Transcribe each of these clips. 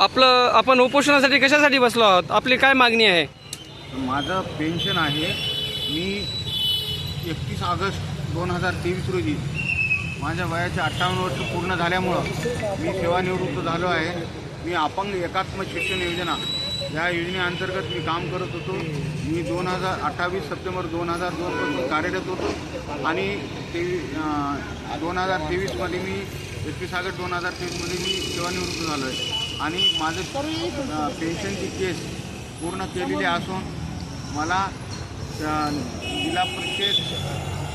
आपलं आपण उपोषणासाठी कशासाठी बसलो आहोत? आपली काय मागणी आहे? माझं पेन्शन आहे. मी एकतीस ऑगस्ट दोन हजार तेवीस रोजी माझ्या वयाचे अठ्ठावन्न वर्ष पूर्ण झाल्यामुळं मी सेवानिवृत्त झालो आहे. मी अपंग एकात्म शिक्षण योजना या योजनेअंतर्गत मी काम करत होतो. मी दोन हजार अठ्ठावीस सप्टेंबर दोन हजार दोनपासून कार्यरत होतो. आणि तेवी दोन हजार तेवीसमध्ये मी एकवीस सागर दोन हजार तेवीसमध्ये मी सेवानिवृत्त झालो आहे आणि माझं पेन्शनची केस पूर्ण केलेली असून मला जिल्हा परिषद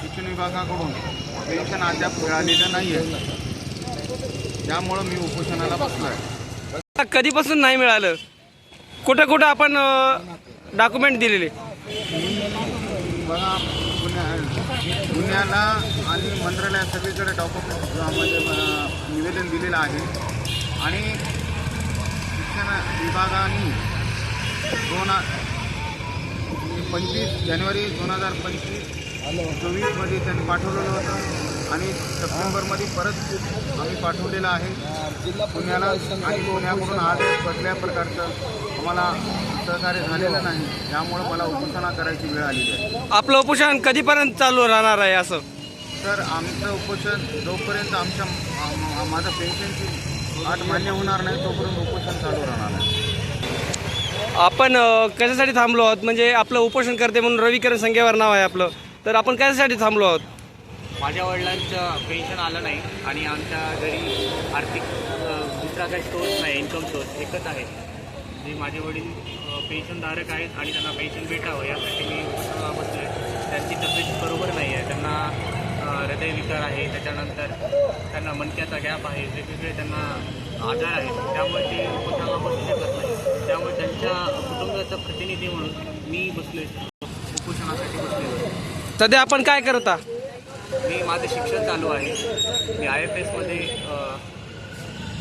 शिक्षण विभागाकडून पेन्शन अद्याप मिळालेलं नाही आहे त्यामुळं मी उपोषणाला बसलो आहे कधीपासून नाही मिळालं? कुठं कुठं आपण डॉक्युमेंट दिलेले? बघा पुण्या पुण्याला आणि मंत्रालयात सगळीकडे डॉक्युमेंट म्हणजे निवेदन दिलेलं आहे. आणि शिक्षण विभागाने दोन पंचवीस जानेवारी दोन हजार पंचवीस चोवीसमध्ये त्यांनी पाठवलेलं होतं. आणि सप्टेंबरमध्ये परत आम्ही पाठवलेलं आहे. पुण्याला आणि पुण्याकडून आज कसल्या प्रकारचं आम्हाला सहकार्य झालेलं नाही त्यामुळं मला उपोषणा करायची वेळ आलेली आहे. आपलं उपोषण कधीपर्यंत चालू राहणार आहे असं? तर आमचं उपोषण जोपर्यंत आमच्या आम- माझं पेन्शनची अट मान्य होणार नाही तोपर्यंत उपोषण चालू राहणार आहे. आपण कशासाठी थांबलो आहोत? म्हणजे आपलं उपोषण करते म्हणून रविकरण संख्येवर नाव आहे आपलं. तर आपण कशासाठी थांबलो आहोत? माझ्या वडिलांचं पेन्शन आलं नाही आणि आमच्या घरी आर्थिक दुसरा काही सोर्स नाही इन्कम सोर्स एकच आहे. जे माझे वडील पेन्शनधारक आहेत आणि त्यांना पेन्शन भेटावं यासाठी मी बसलो आहे त्यांची तब्येत बरोबर नाही आहे त्यांना हृदयविकार आहे. त्याच्यानंतर त्यांना मणक्याचा गॅप आहे. वेगवेगळे त्यांना आजार आहेत. त्यामुळे ते उपोषणाला बसू शकत नाही. त्यामुळे त्यांच्या कुटुंबाचा प्रतिनिधी म्हणून मी बसलो उपोषणासाठी बसलेलो आहे सध्या आपण काय करता मी माझं शिक्षण चालू आहे. मी आय एफ एसमध्ये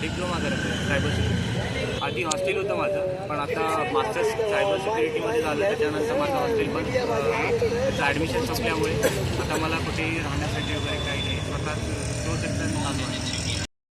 डिप्लोमा करत आहे सायबर सिक्युरिटी आधी हॉस्टेल होतं माझं पण आता मास्टर्स सायबर सिक्युरिटीमध्ये झालं त्याच्यानंतर माझं हॉस्टेल पण त्याचं ॲडमिशन संपल्यामुळे आता मला कुठेही राहण्यासाठी वगैरे काही नाही. स्वतः तो चालू आहे.